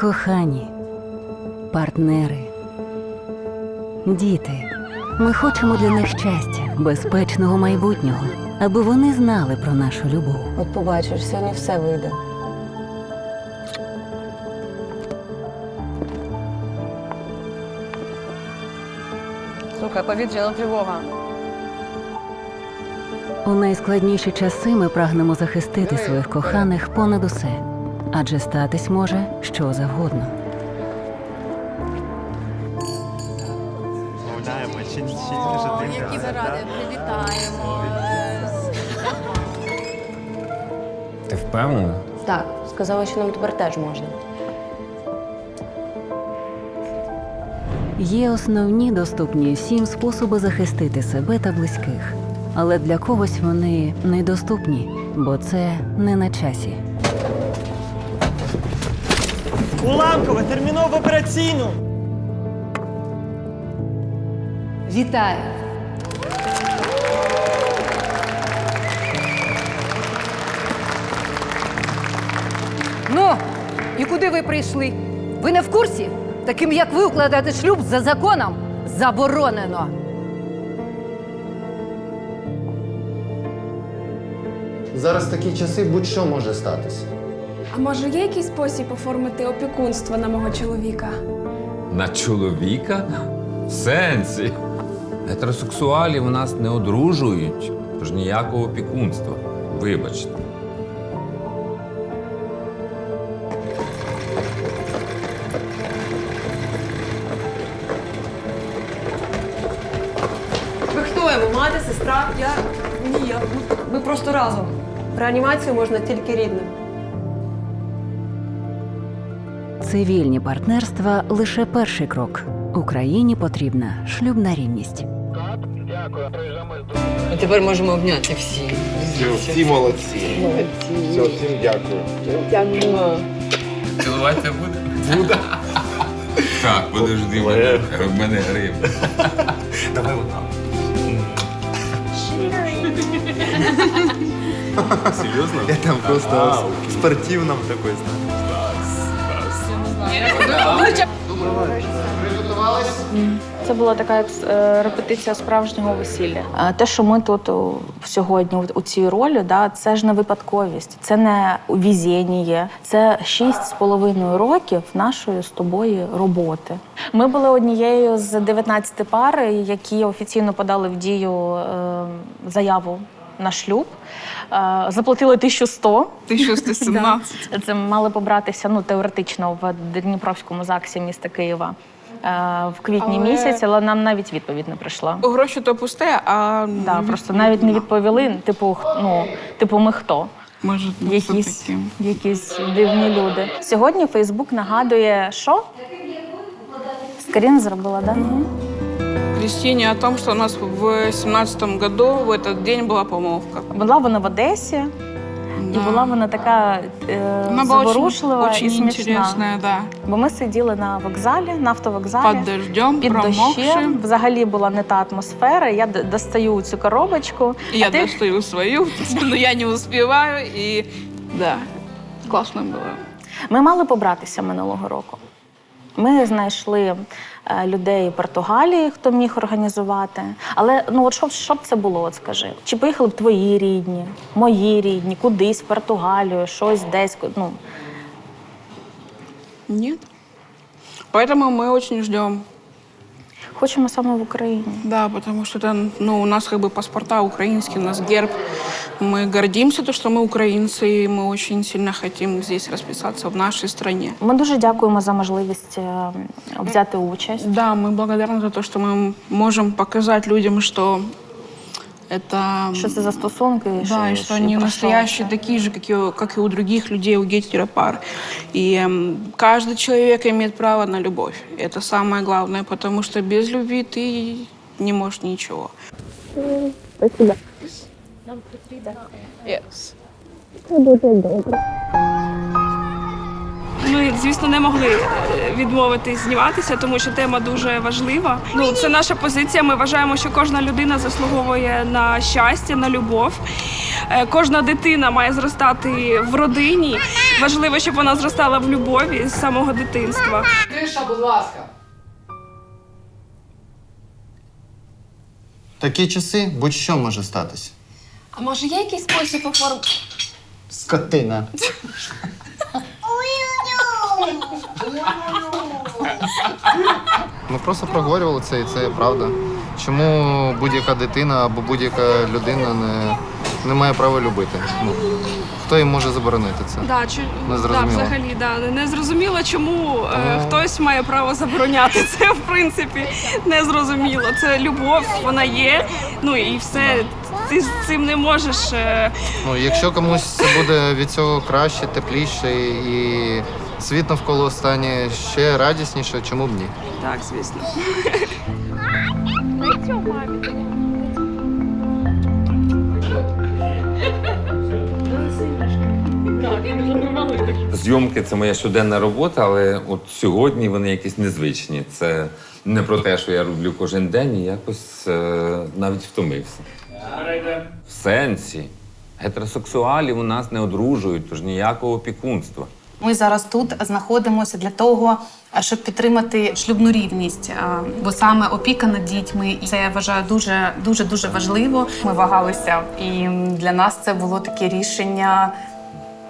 Кохані, партнери, діти. Ми хочемо для них щастя, безпечного майбутнього, аби вони знали про нашу любов. От побачиш, сьогодні все вийде. Слухай, повітряна тривога. У найскладніші часи ми прагнемо захистити своїх коханих понад усе, адже статись може що завгодно. Чин Які ви раді, привітаємо. Ти впевнена? Так, сказали, що нам тепер теж можна. Є основні доступні всім способи захистити себе та близьких, але для когось вони недоступні, бо це не на часі. Уламкове, терміново операційну! Вітаю! Ну, і куди ви прийшли? Ви не в курсі? Таким як ви укладати шлюб за законом заборонено. Зараз такі часи будь-що може статися. А може є якийсь спосіб оформити опікунство на мого чоловіка? На чоловіка? В сенсі. Гетеросексуалів у нас не одружують, тож ніякого опікунства. Вибачте. Ви хто йому? Мати, сестра? Я. Ні, я. Ми просто разом. Реанімацію можна тільки рідним. Цивільні партнерства лише перший крок. Україні потрібна шлюбна рівність. А тепер можемо обняти всі. Все, всі молодці. Все, всім дякую. Цілуватися буде? Буде. Так, подожди, в мене, в мене грим. Давай одна. Серйозно? Я там просто спортивном такой, Це була така е, репетиція справжнього весілля. Те, що ми тут сьогодні у- цій ролі, да, це ж не випадковість, це не візєніє, це шість з половиною років нашої з тобою роботи. Ми були однією з 19 пар, які офіційно подали в дію е, заяву на шлюб. Е, Заплатили 1100. 1117. Це мали побратися ну, теоретично в Дніпровському ЗАГСі міста Києва е, в квітні Але- місяць, але нам навіть відповідь не прийшла. Гроші то пусте, а Да, просто навіть не відповіли. Типу, ну, типу, ми хто? може Якісь, якісь дивні люди. Сьогодні Фейсбук нагадує, що? Скрін зробила, да? Крістіні о том, що у нас в 17 году в этот день була помолвка. Була вона в Одесі, і була вона така е, заворушлива очень, і смішна. интересная, да. Бо ми сиділи на вокзалі, на автовокзалі. Під дождем, Під дощем взагалі була не та атмосфера. Я д- достаю цю коробочку. Я а ти достаю свою, но я не успеваю. И да, классно было. Ми мали побратися минулого року. Ми знайшли людей в Португалії, хто міг організувати. Але ну от що, б- що б це було, от скажи? Чи поїхали б твої рідні, мої рідні, кудись в Португалію, щось десь. Ну Нет. Поэтому мы очень ждем. хочемо саме в Україні. Да, потому что это, ну, у нас как бы паспорта украинские, у нас герб. Мы гордимся, то, что мы украинцы, и мы очень сильно хотим здесь расписаться в нашей стране. Ми дуже дякуємо за можливість е, взяти участь. Да, мы благодарны за то, что мы можем показать людям, что это... Що це за стосунки? Да, и що- что і они про що настоящие це. такие же, как и, у- как и у других людей, у гетеропар. И эм, каждый человек имеет право на любовь. Это самое главное, потому что без любви ты не можешь ничего. Yes. Ми, звісно, не могли е, відмовитись зніматися, тому що тема дуже важлива. Ну, це наша позиція. Ми вважаємо, що кожна людина заслуговує на щастя, на любов. е, кожна дитина має зростати в родині. Важливо, щоб вона зростала в любові з самого дитинства. Тиша, будь ласка. Такі часи будь-що може статися. А може є якийсь спосіб оформити? Скотина. Ми просто проговорювали це, і це правда. Чому будь-яка дитина або будь-яка людина не, не має права любити? Ну, хто їм може заборонити це? Да, чу... Не да, зрозуміло. взагалі, да. не зрозуміло, чому е, хтось має право забороняти це. В принципі, не зрозуміло. Це любов, вона є. Ну і все. Ти з цим не можеш. е, Ну, якщо комусь це буде від цього краще, тепліше і світ навколо стане ще радісніше, чому б ні? Так, звісно. Зйомки це моя щоденна робота, але от сьогодні вони якісь незвичні. Це не про те, що я роблю кожен день, і якось е, навіть втомився. В сенсі. Гетеросексуалі у нас не одружують, тож ніякого опікунства. Ми зараз тут знаходимося для того, щоб підтримати шлюбну рівність, бо саме опіка над дітьми це я вважаю дуже дуже дуже важливо. Ми вагалися, і для нас це було таке рішення.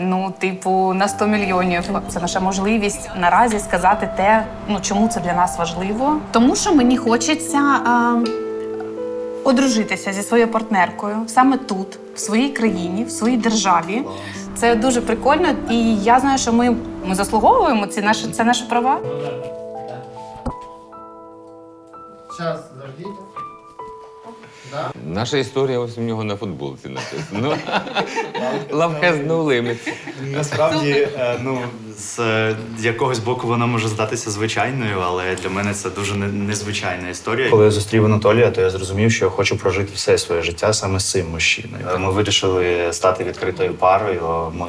Ну, типу, на 100 мільйонів. Це наша можливість наразі сказати те, ну чому це для нас важливо. Тому що мені хочеться а, одружитися зі своєю партнеркою саме тут, в своїй країні, в своїй державі. Це дуже прикольно, і я знаю, що ми, ми заслуговуємо ці наші це наші права. Час заждіть. Наша історія ось у нього на футболці написано. Love has no limits. Насправді, е, ну з якогось боку вона може здатися звичайною, але для мене це дуже не- незвичайна історія. Коли я зустрів Анатолія, то я зрозумів, що я хочу прожити все своє життя саме з цим мужчиною. Е, Ми вирішили стати відкритою парою. Ми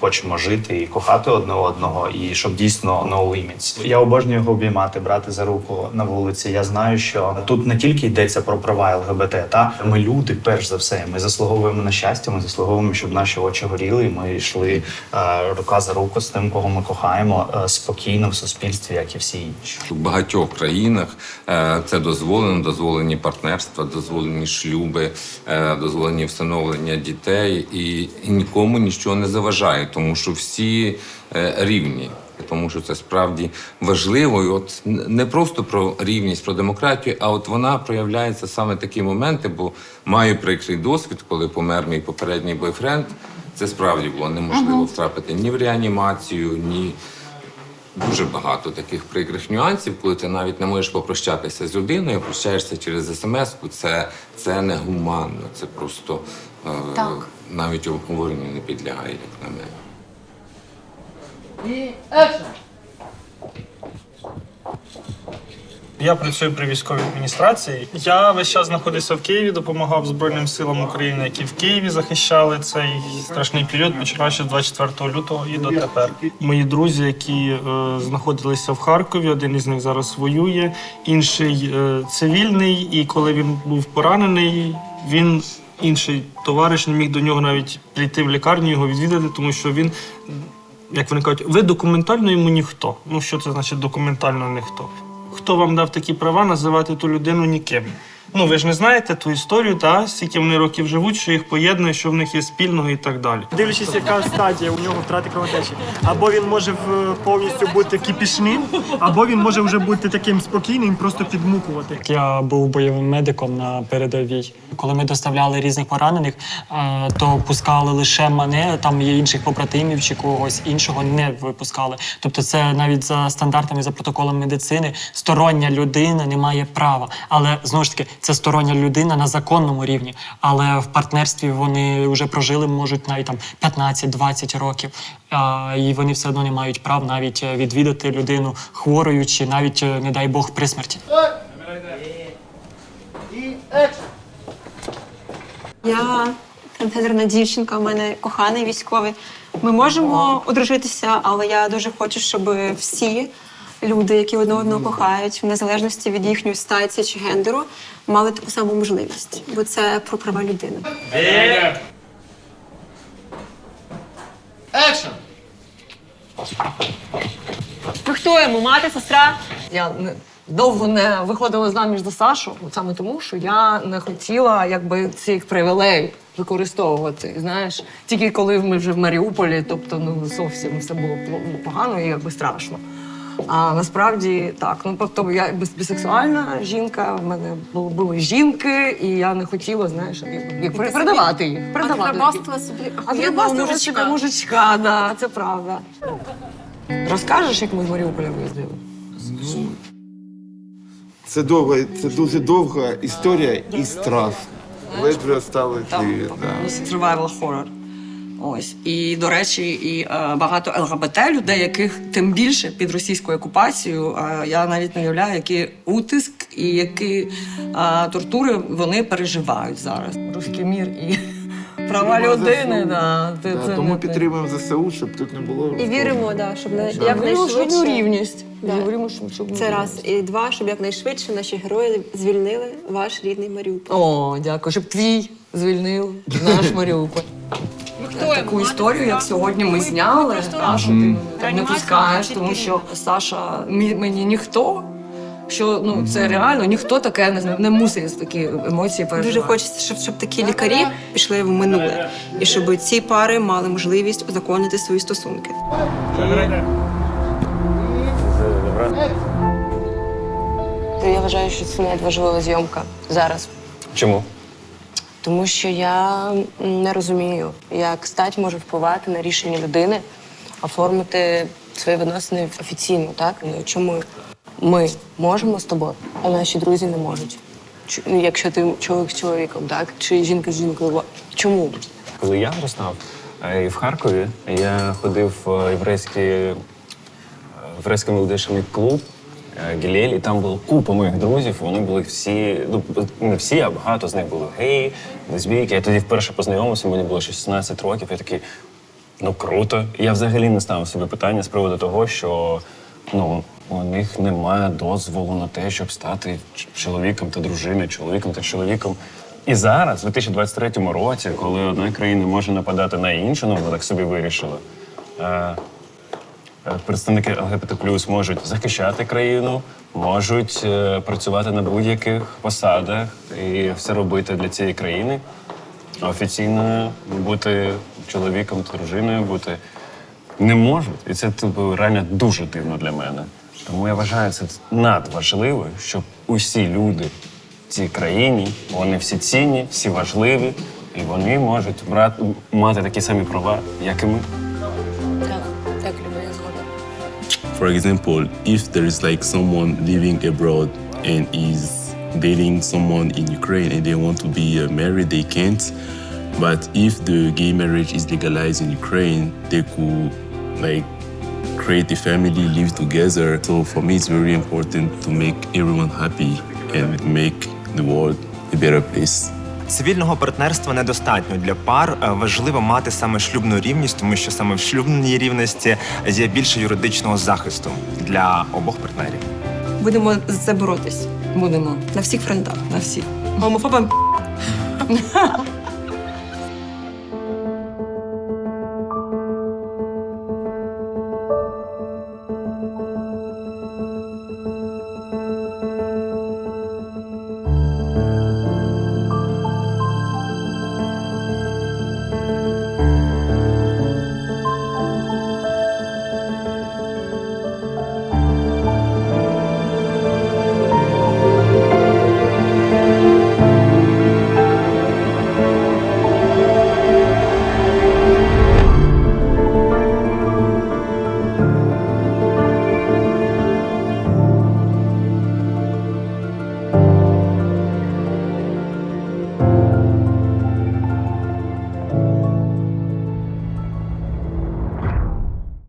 хочемо жити і кохати одне одного, і щоб дійсно no limits. Я обожнюю його обіймати, брати за руку на вулиці. Я знаю, що тут не тільки йдеться про права ЛГБТ, та ми люди, перш за все. Ми заслуговуємо на щастя. Ми заслуговуємо, щоб наші очі горіли. і Ми йшли е, рука за руку з тим, кого ми кохаємо, е, спокійно в суспільстві, як і всі інші. У багатьох країнах е, це дозволено, дозволені партнерства, дозволені шлюби, е, дозволені встановлення дітей, і, нікому нічого не заважає, тому що всі рівні. Тому що це справді важливо, і от не просто про рівність, про демократію, а от вона проявляється саме такі моменти, бо маю прикрий досвід, коли помер мій попередній бойфренд. Це справді було неможливо втрапити ні в реанімацію, ні дуже багато таких прикрих нюансів, коли ти навіть не можеш попрощатися з людиною, прощаєшся через смс-ку. Це, це негуманно, це просто е, Так. навіть обговоренню не підлягає, як на мене. Я працюю при військовій адміністрації. Я весь час знаходився в Києві, допомагав Збройним силам України, які в Києві захищали цей страшний період, починаючи з 24 лютого і дотепер. Мої друзі, які е, знаходилися в Харкові, один із них зараз воює, інший е, цивільний. І коли він був поранений, він інший товариш не міг до нього навіть прийти в лікарню його відвідати, тому що він як вони кажуть, ви документально йому ніхто. Ну що це значить документально ніхто? Хто вам дав такі права називати ту людину ніким? Ну ви ж не знаєте ту історію, та скільки вони років живуть, що їх поєднує, що в них є спільного і так далі. Дивлячись, яка стадія у нього втрати кровотечі. Або він може в- повністю бути кипішним, або він може вже бути таким спокійним, просто підмукувати. Я був бойовим медиком на передовій. Коли ми доставляли різних поранених, е, то пускали лише мене, там є інших побратимів чи когось іншого не випускали. Тобто, це навіть за стандартами, за протоколом медицини, стороння людина не має права. Але знову ж таки, це стороння людина на законному рівні. Але в партнерстві вони вже прожили, можуть навіть там 15-20 років. А, і вони все одно не мають прав навіть е, відвідати людину хворою, чи навіть, е, не дай Бог, при смерті. Я трансгендерна дівчинка, у мене коханий військовий. Ми можемо одружитися, але я дуже хочу, щоб всі люди, які одне одного кохають, в незалежності від їхньої статі чи гендеру, мали таку саму можливість, бо це про права людини. Е! Екшн! Ви ну, хто йому? Мати, сестра? Я не- довго не виходила заміж за Сашу, саме тому, що я не хотіла якби цих привілеїв використовувати. Знаєш, тільки коли ми вже в Маріуполі, тобто ну зовсім все було погано і якби страшно. А насправді так, ну тобто я бісексуальна жінка, в мене були, були жінки, і я не хотіла, знаєш, як, як передавати їх. Передавати. Антрабастила собі А охуєнного собі мужичка. да, це правда. Розкажеш, як ми з Маріуполя виїздили? Це довга, це дуже довга історія і страх. Ледве осталось Там, да. survival horror. Ось і до речі, і е, багато ЛГБТ людей, яких тим більше під російською окупацією. е, я навіть не уявляю, який утиск і які е, тортури вони переживають зараз. Руський мір і права людини. Да, це, Да, це тому не- підтримуємо ЗСУ, щоб тут не було. І віримо, да, щоб на Да. Якнайшвидше. рівність. Да. Віримо, що- щоб Це раз. І два, щоб якнайшвидше наші герої звільнили ваш рідний Маріуполь. О, дякую, щоб твій звільнив наш Маріуполь. Таку історію, як сьогодні ми зняли, та, що ти так не пускаєш, тому що Саша мі- мені ніхто. Що ну це реально ніхто таке не, не мусить такі емоції переживати. Дуже хочеться, щоб, щоб такі лікарі пішли в минуле, і щоб ці пари мали можливість узаконити свої стосунки. Я вважаю, що це надважлива зйомка зараз. Чому? Тому що я не розумію, як стать може впливати на рішення людини оформити свої відносини офіційно, так? Ну, Чому ми можемо з тобою, а наші друзі не можуть? Ну, Якщо ти чоловік з чоловіком, так? Чи жінка з жінкою. Чому? Коли я виростав е, і в Харкові, я ходив в єврейський, е, єврейський молодіжний клуб е, Гілель, і там було купа моїх друзів. Вони були всі, ну не всі, а багато з них були геї, лесбійки. Я тоді вперше познайомився, мені було 16 років. Я такий, ну круто. Я взагалі не ставив собі питання з приводу того, що ну, у них немає дозволу на те, щоб стати чоловіком та дружиною, чоловіком та чоловіком. І зараз, у 2023 році, коли одна країна може нападати на іншу, ну вона так собі вирішила. Е, Представники ЛГБТ можуть захищати країну, можуть е, працювати на будь-яких посадах і все робити для цієї країни. Офіційно бути чоловіком та дружиною, бути не можуть. І це типу, реально дуже дивно для мене. Тому я вважаю це надважливо, щоб усі люди в цій країні, вони всі цінні, всі важливі, і вони можуть брати, мати такі самі права, як і ми. For example, if there is like someone living abroad and is dating someone in Ukraine and they want to be uh, married, they can't. But if the gay marriage is legalized in Ukraine, they could like create a family, live together. So for me, it's very important to make everyone happy and make the world a better place. Цивільного партнерства недостатньо для пар. Е, Важливо мати саме шлюбну рівність, тому що саме в шлюбній рівності є більше юридичного захисту для обох партнерів. Будемо за це боротись Будемо на всіх фронтах. на всіх. Гомофобам